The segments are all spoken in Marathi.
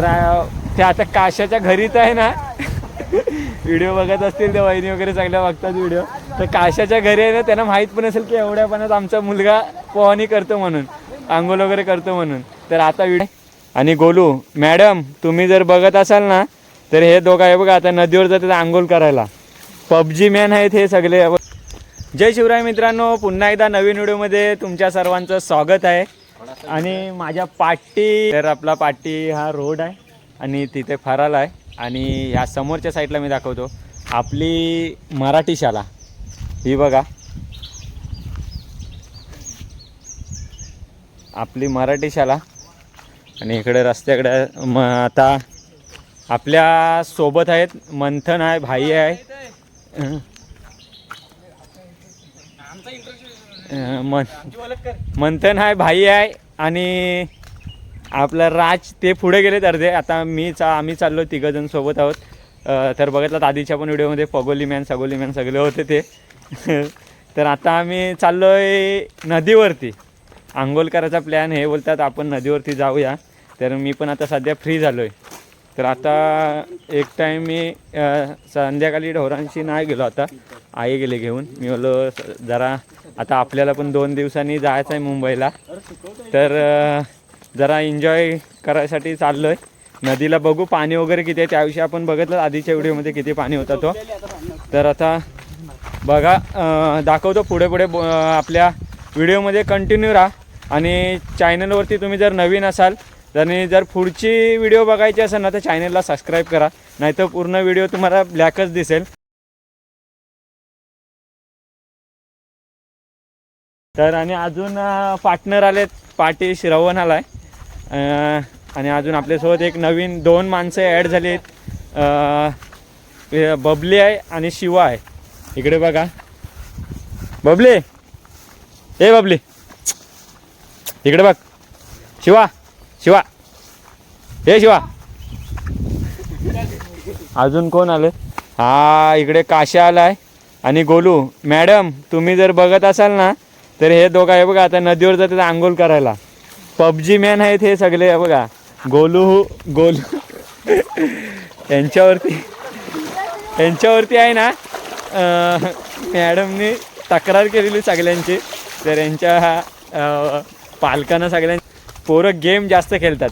तर ते आता काशाच्या घरीच आहे ना? व्हिडिओ बघत असतील ते वहिनी वगैरे चांगल्या बघतात व्हिडिओ. तर काशाच्या घरी आहे ना त्यांना माहीत पण असेल की एवढ्या पाण्यात आमचा मुलगा पोहणी करतो म्हणून आंघोळ वगैरे करतो म्हणून. तर आता व्हिडिओ आणि गोलू मॅडम तुम्ही जर बघत असाल ना तर हे दोघं आहे बघा आता नदीवर जातात आंघोळ करायला. पबजी मॅन आहेत हे सगळे. जय शिवराय मित्रांनो पुन्हा एकदा नवीन व्हिडिओमध्ये तुमच्या सर्वांचं स्वागत आहे. आणि माझ्या पाटी तर आपला पाटी हा रोड आहे आणि तिथे फराल आहे. आणि ह्या समोरच्या साईडला मी दाखवतो. आपली मराठी शाळा. ही बघा. आपली मराठी शाळा. आणि इकडे रस्त्याकडे म आता आपल्यासोबत आहेत मंथन आहे भाई आहे. मन मंथन आहे भाई आहे आणि आपलं राज ते पुढे गेलेत अर्धे. आता मी चा आम्ही चाललो तिघंजण सोबत आहोत. तर बघितलं आधीच्या पण व्हिडिओमध्ये पगोली मॅन सगोली मॅन सगळे होते ते. तर आता आम्ही चाललो आहे नदीवरती. आंघोळ करायचा प्लॅन हे बोलतात आपण नदीवरती जाऊया. तर मी पण आता सध्या फ्री झालो आहे तर आता एक टाईम मी संध्याकाळी ढोरांशी नाही गेलो आता. आई गेले घेऊन. मी बोललो जरा आता आपल्याला पण दोन दिवसांनी जायचं आहे मुंबईला. तर जरा एन्जॉय करायसाठी चाललो आहे नदीला बघू पाणी वगैरे किती आहे त्याविषयी आपण बघितलं. आधीच्या व्हिडिओमध्ये किती पाणी होता तो. तर आता बघा दाखवतो पुढे पुढे ब- आपल्या व्हिडिओमध्ये कंटिन्यू राहा. आणि चॅनलवरती तुम्ही जर नवीन असाल आणि जर पुढची व्हिडिओ बघायची असेल ना तर चॅनलला सबस्क्राईब करा. नाहीतर पूर्ण व्हिडिओ तुम्हाला ब्लॅकच दिसेल. तर आणि अजून पार्टनर आलेत. पाटी श्रवण आलाय. आणि अजून आपल्यासोबत एक नवीन दोन माणसं ॲड झाली आहेत बबली आहे आणि शिवा आहे. इकडे बघा. बबली! ए बबली! इकडे बघ. शिवा! शिवा. हे शिवा. अजून कोण आलं? हा इकडे काशा आलाय आणि गोलू. मॅडम तुम्ही जर बघत असाल ना तर हे दोघं आहे बघा आता नदीवर जातात आंघोळ करायला. पबजी मॅन आहेत हे सगळे आहे बघा. गोलू गोलू. यांच्यावरती यांच्यावरती आहे ना मॅडमनी तक्रार केलेली सगळ्यांची. तर यांच्या पालकांना सगळ्यां पोरं गेम जास्त खेळतात.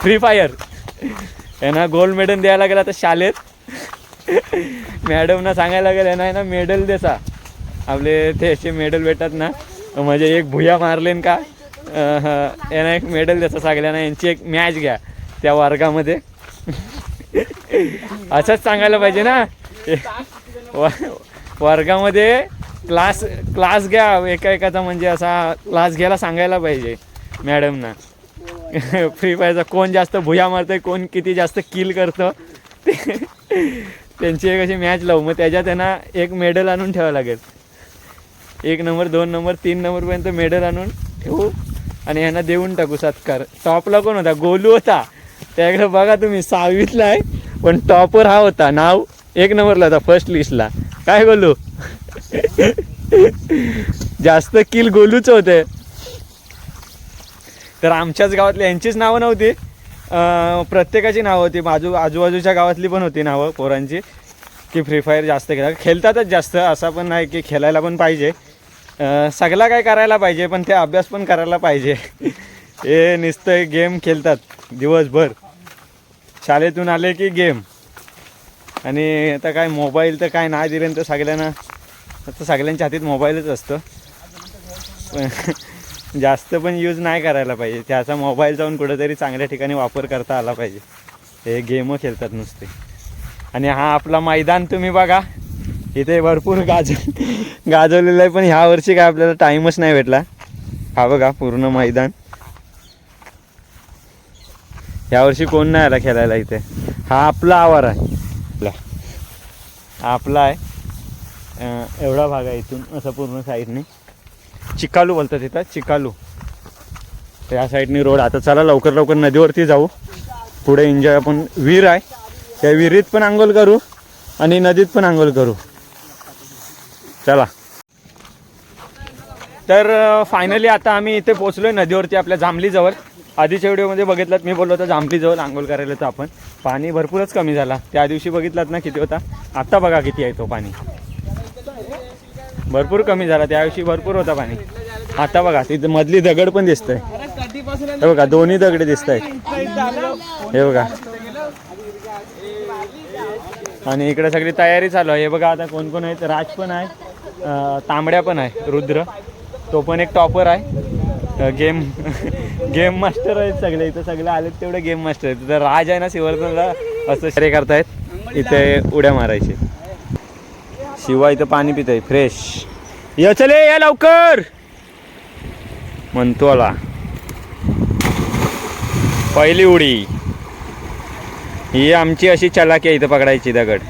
फ्री फायर यांना गोल्ड मेडल द्यायला गेला तर शाळेत. मॅडमना सांगायला गेलं यांना आहे ना मेडल देसा आपले ते असे मेडल भेटतात ना. म्हणजे एक भुया मारलेन का? यांना एक मेडल देसा सांगल्याना यांची एक मॅच घ्या त्या वर्गामध्ये. असंच सांगायला पाहिजे ना. व- वर्गामध्ये क्लास क्लास घ्या. एका एकाचा म्हणजे असा क्लास घ्यायला सांगायला पाहिजे. मॅडम ना फ्री फायरचा कोण जास्त भुया मारतंय कोण किती जास्त किल करतं? ते त्यांची एक अशी मॅच लावू मग त्याच्यात त्यांना एक मेडल आणून ठेवावं लागेल. एक नंबर दोन नंबर तीन नंबरपर्यंत मेडल आणून ठेवू आणि यांना देऊन टाकू सत्कार. टॉपला कोण होता? गोलू होता. त्याकडे बघा तुम्ही सहावीतला आहे पण टॉपर हा होता. नाव एक नंबरला होता फर्स्ट लिस्टला काय गोलू? जास्त किल गोलूच होते. तर आमच्याच गावातली यांचीच नावं नव्हती. प्रत्येकाची नावं होती. बाजू आजूबाजूच्या गावातली पण होती नावं पोरांची. की फ्री फायर जास्त खेळा खेळतातच जास्त असं पण नाही की खेळायला पण पाहिजे. सगळा काय करायला पाहिजे पण ते अभ्यास पण करायला पाहिजे. हे नुसतं गेम खेळतात दिवसभर. शाळेतून आले की गेम. आणि आता काय मोबाईल तर काय नाही दिले तर सगळ्यांना आता सगळ्यांच्या हातीत मोबाईलच असतं. पण जास्त पण यूज नाही करायला पाहिजे. त्याचा मोबाईल जाऊन कुठेतरी चांगल्या ठिकाणी वापर करता आला पाहिजे. हे गेम खेळतात नुसते. आणि हा आपला मैदान तुम्ही बघा. इथे भरपूर गाज गाजवलेलं आहे पण ह्या वर्षी काय आपल्याला टाईमच नाही भेटला. हा बघा पूर्ण मैदान. यावर्षी कोण नाही आला खेळायला इथे. हा आपला आवार आहे. आपला आपला आहे. एवढा भाग आहे इथून असं पूर्ण साईडने चिकालू बोलतात तिथं चिकालू. त्या साईडनी रोड आता चला लवकर लवकर नदीवरती जाऊ. पुढे एन्जॉय आपण विहीर आहे. त्या विहिरीत पण आंघोळ करू आणि नदीत पण आंघोळ करू. चला. तर फायनली आता आम्ही इथे पोचलोय नदीवरती आपल्या जांभलीजवळ. आधीच्या व्हिडिओमध्ये बघितलात मी बोललो होतो जांभलीजवळ आंघोळ करायला तर आपण. पाणी भरपूरच कमी झाला. त्या दिवशी बघितलात ना किती होता? आत्ता बघा किती आहे तो पाणी. भरपूर कमी झाला त्याविषयी भरपूर होता पाणी. आता बघा तिथे मधली दगड पण दिसत हे बघा दोन्ही दगडे दिसत आहेत हे बघा. आणि इकडे सगळी तयारी चालू आहे. हे बघा आता कोण कोण आहेत? राज पण आहे तांबड्या पण आहे रुद्र. तो पण एक टॉपर आहे. गेम गेम मास्टर आहेत सगळे. इथं सगळे आलेत तेवढे गेम मास्टर आहेत. राज आहे ना सिवर्धनला असं शरे करतायत. इथे उड्या मारायचे. शिवा इथं पाणी पित आहे फ्रेश ये चले या लवकर. म्हणतो आला. पहिली उडी. ही आमची अशी चलाकी आहे इथं पकडायची दगड.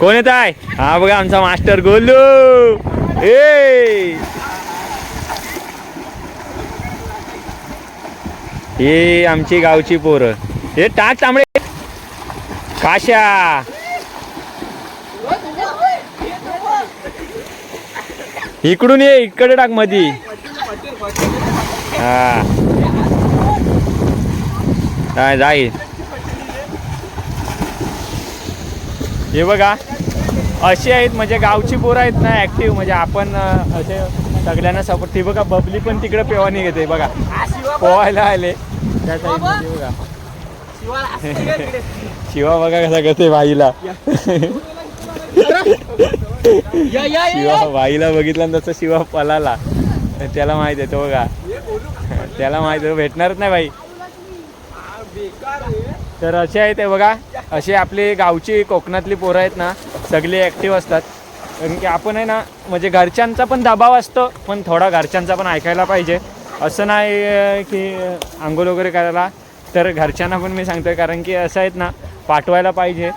कोण येत आहे? हा बघा आमचा मास्टर गोलू. ए ही आमची गावची पोरं. हे टाक तांबडे. काशा इकडून ये इकडे टाक मधी. हा. काय जाईल हे बघा. अशी आहेत म्हणजे गावची पोरं आहेत ना ऍक्टिव्ह म्हणजे आपण असे सगळ्यांना सपोर्ट ती बघा बबली पण तिकडे पेवानी घेते बघा. पोहायला आले. त्या साईडमध्ये बघा. शिवा बघा कसा करते बाईला. शिवा बाईला बघितला तसं शिवा पलाला. त्याला माहीत आहे तो बघा. त्याला माहीत आहे भेटणारच नाही बाई. तर असे आहे ते बघा. असे आपली गावची कोकणातली पोरं आहेत ना सगळी ॲक्टिव्ह असतात. कारण की आपण आहे ना म्हणजे घरच्यांचा पण दबाव असतो पण थोडा घरच्यांचा पण ऐकायला पाहिजे. असं नाही की आंघोळ वगैरे करायला. तर घरच्यांना पण मी सांगतोय कारण की असं आहेत ना पाठवायला पाहिजे.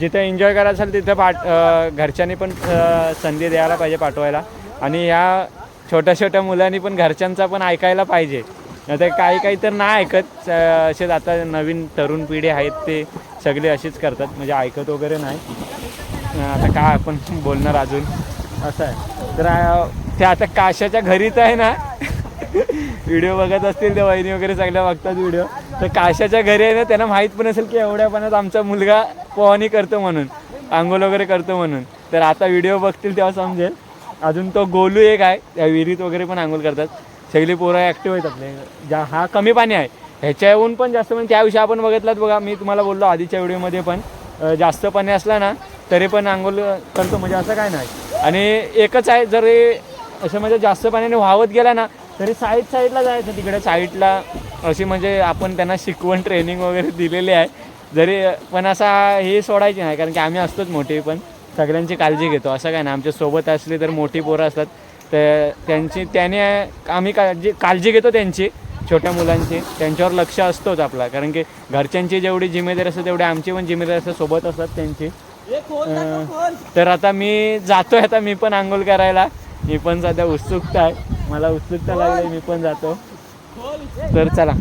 जिथे एन्जॉय करायचं असेल तिथं पाठ घरच्यांनी पण संधी द्यायला पाहिजे पाठवायला. आणि ह्या छोट्या छोट्या मुलांनी पण घरच्यांचा पण ऐकायला पाहिजे. आता काही काही तर नाही ऐकत. असेच आता नवीन तरुण पिढी आहेत ते सगळे असेच करतात म्हणजे ऐकत वगैरे नाही. आता काय आपण बोलणार अजून? असं आहे. तर ते आता काशाच्या घरीच आहे ना? व्हिडिओ बघत असतील त्या वहिनी वगैरे सगळ्या बघतात व्हिडिओ. तर काशाच्या घरी आहे ना त्यांना माहीत पण असेल की एवढ्या आमचा मुलगा पोहणी करतो म्हणून आंघोळ वगैरे करतो म्हणून. तर आता व्हिडिओ बघतील तेव्हा समजेल. अजून तो गोलू एक आहे त्या विहिरीत वगैरे पण आंघोळ करतात. सगळी पोरं ॲक्टिव्ह आहेत आपले. ज्या हा कमी पाणी आहे. ह्याच्याहून पण जास्त म्हणजे त्याविषयी आपण बघितलात बघा मी तुम्हाला बोललो आधीच्या व्हिडिओमध्ये पण जास्त पाणी असला ना तरी पण आंघोळ करतो म्हणजे असं काय नाही. आणि एकच आहे जर असं म्हणजे जास्त पाण्याने वाहवत गेला ना तरी साईड साईडला जायचं तिकडे साईडला अशी म्हणजे आपण त्यांना शिकवण ट्रेनिंग वगैरे दिलेली आहे. जरी पण असा हे सोडायचे नाही कारण की आम्ही असतोच मोठे पण सगळ्यांची काळजी घेतो. असं काय नाही आमच्यासोबत असली तर मोठी पोरं असतात. तर त्यांची त्याने आम्ही काळजी काळजी घेतो त्यांची छोट्या मुलांची. त्यांच्यावर लक्ष असतोच आपला. कारण की घरच्यांची जेवढी जिम्मेदारी असते तेवढी आमची पण जिम्मेदारी असते सोबत असतात त्यांची. तर आता मी जातोय आता मी पण आंघोळ करायला. मी पण सध्या उत्सुकता आहे. मला उत्सुकता लागली मी पण जातो. तर चला.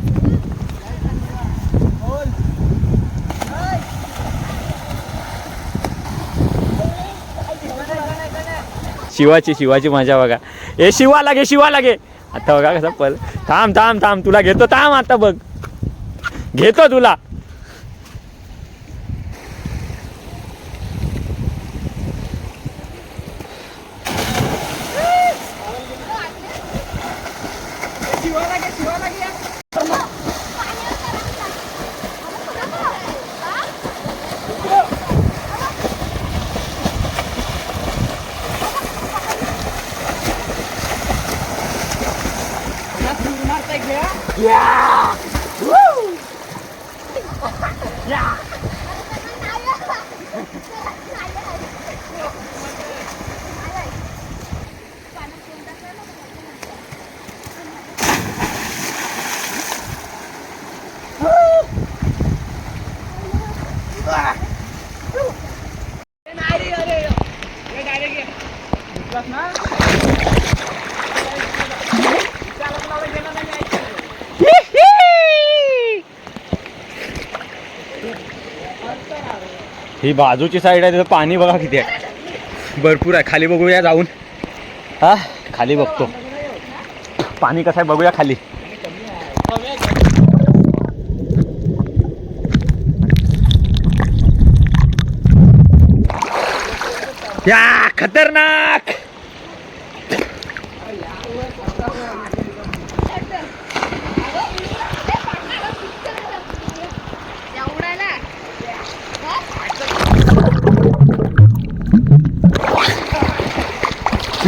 शिवाची शिवाची मजा बघा. ए शिवा लागे शिवा लागे. आता बघा कसा पल थांब थांब थांब तुला घेतो थांब आता बघ. घेतो तुला. ही बाजूची साईड आहे तिथं पाणी बघा किती आहे. भरपूर आहे. खाली बघूया जाऊन. हा खाली बघतो. पाणी कसं आहे बघूया खाली. या खतरनाक!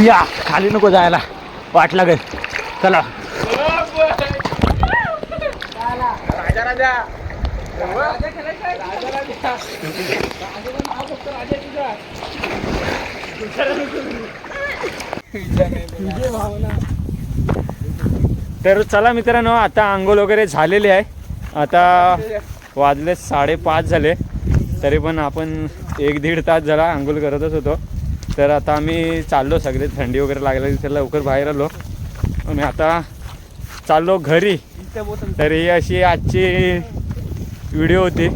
या खाली नको जायला. वाट लागेल. चला. तर चला मित्रांनो आता आंघोळ वगैरे झालेली आहे. आता वाजले साडेपाच झाले. तरी पण आपण एक दीड तास झाला आंघोळ करतच होतो. तर आता आम्ही चाललो सगळे थंडी वगैरे लागली तर लवकर बाहेर आलो. आणि आता चाललो घरी. तर ही अशी आजची व्हिडिओ होती.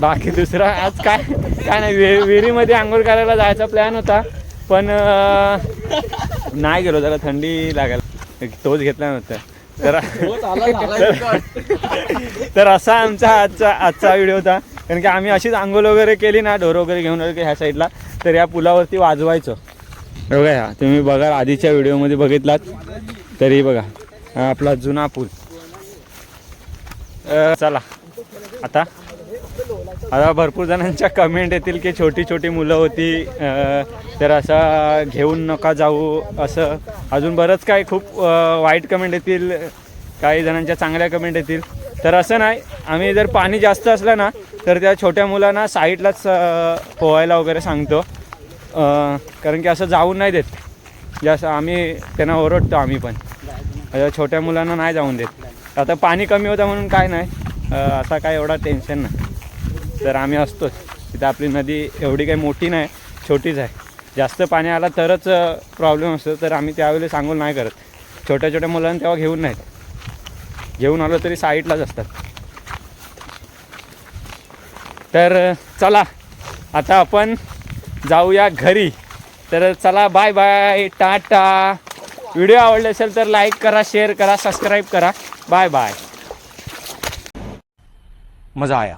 बाकी दुसरा आज काय काय नाही विहि विहिरीमध्ये आंघोळ करायला जायचा प्लॅन होता. पण नाही गेलो जरा थंडी लागायला. तोच घेतला नव्हता. तर तर असा आमचा आजचा आजचा व्हिडिओ होता. कारण की आम्ही अशीच आंघोळ वगैरे केली ना ढोर वगैरे घेऊन वगैरे ह्या साईडला तर या पुलावरती वाजवायचो. बघा ह्या तुम्ही बघा आधीच्या व्हिडिओमध्ये बघितलात तरी बघा हा आपला जुना पूल. चला आता आता भरपूर जणांच्या कमेंट येतील की छोटी छोटी मुलं होती तर असं घेऊन नका जाऊ असं. अजून बरंच काय खूप वाईट कमेंट येतील काही जणांच्या चांगल्या कमेंट येतील. तर असं नाही आम्ही जर पाणी जास्त असलं ना तर त्या छोट्या मुलांना साईडलाच पोहायला वगैरे सांगतो. कारण की असं जाऊन नाही देत. जास्त आम्ही त्यांना ओरडतो आम्ही पण. छोट्या मुलांना नाही जाऊन देत. आता पाणी कमी होतं म्हणून काय नाही. असा काय एवढा टेन्शन नाही. तर आम्ही असतोच. तिथं आपली नदी एवढी काही मोठी नाही छोटीच आहे. जास्त पाणी आला तरच प्रॉब्लेम असतो. तर आम्ही त्यावेळेला सांगून नाही करत. छोट्या छोट्या मुलांना तेव्हा घेऊन नाहीत. घेऊन आलो तरी साईडलाच असतात. तर चला आता आपण जाऊया घरी. तर चला बाय बाय टाटा. व्हिडिओ आवडले असेल तर लाईक करा शेअर करा सबस्क्राईब करा. बाय बाय मजा आया.